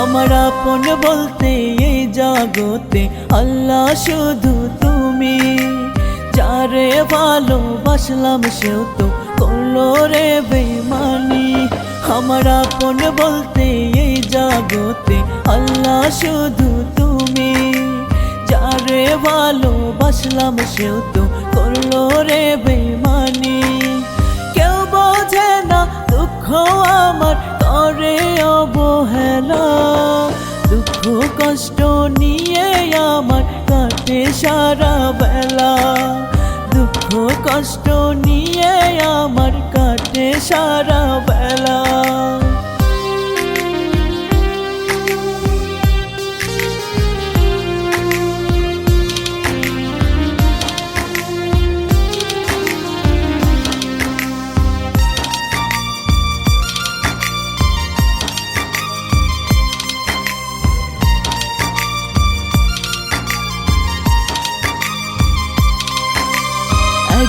আমার আপন বলতে এই জগতে আল্লাহ শুধু তুমি। যারে ভালোবাসলাম সেও তো করল রে বেমানি আমার আপন বলতে এই জগতে আল্লাহ শুধু তুমি। যারে ভালোবাসলাম সেও তো করল রে বেমানি কেউ বোঝে না দুঃখ আমার সারা বেলা দুঃখ কষ্ট নিয়ে আমার কাটে সারা বেলা।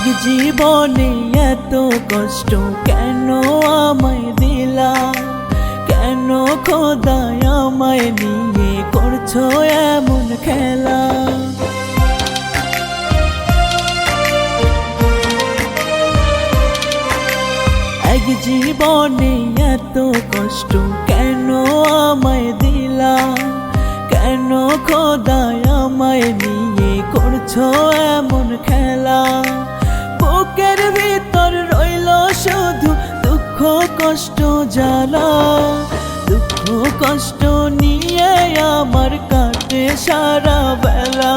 এক জীবনে এত কষ্ট কেন আমায় দিলা? কেন খোদায় আমায় নিয়ে করছ এমন খেলা? এক জীবনে এত কষ্ট কেন আমায় দিলা? কেন খোদায় আমায় নিয়ে করছ এমন খেলা? বুকের ভিতর রইল শুধু দুঃখ কষ্ট জ্বালা। দুঃখ কষ্ট নিয়ে আমার কাটে সারা বেলা।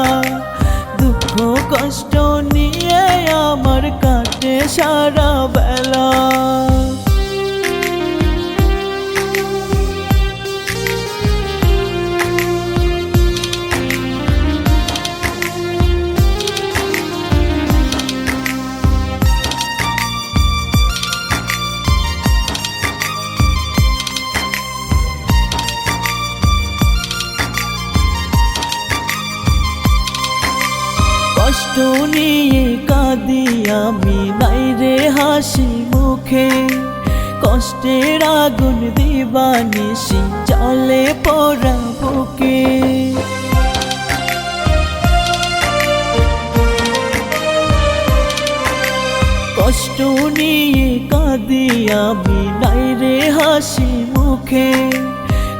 দুঃখ কষ্ট নিয়ে আমার কাটে সারা বেলা। আমি বাইরে হাসি মুখে। কষ্টের আগুন দিবানিসি চলে পড়া বুকে। কষ্ট নিয়ে কাঁদি আমি নাই রে হাসি মুখে।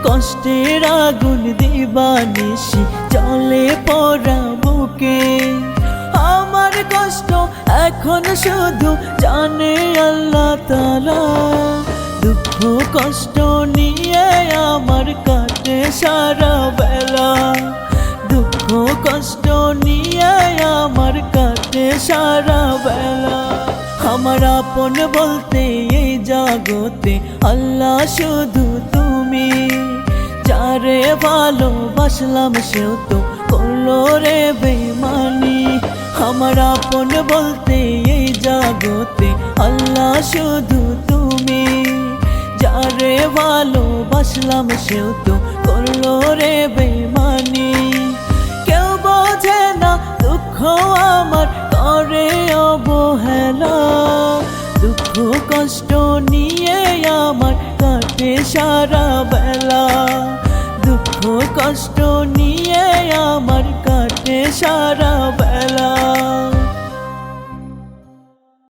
কষ্টের আগুন দিবানিসি চলে পড়া বুকে। কষ্ট, এখন শুধু জানে আল্লাহ তালা দুঃখ, কষ্ট নিয়ে আমার কাটে সারা বেলা। দুঃখ, কষ্ট নিয়ে আমার কাটে সারা বেলা। আমার আপন বলতে এই জগতে আল্লাহ শুধু তুমি। যারে ভালোবাসলাম সেও তো করল রে বেমানি আমার আপন বলতে এই জগতে আল্লাহ শুধু তুমি। যারে ভালোবাসলাম সেও তো করল রে বেমানি। কেউ বোঝে না দুঃখ আমার, করে অবহেলা। দুঃখ কষ্ট নিয়ে আমার কাটে সারা বেলা। দুঃখ কষ্ট নিয়ে আমার হাসে সারা বেলা।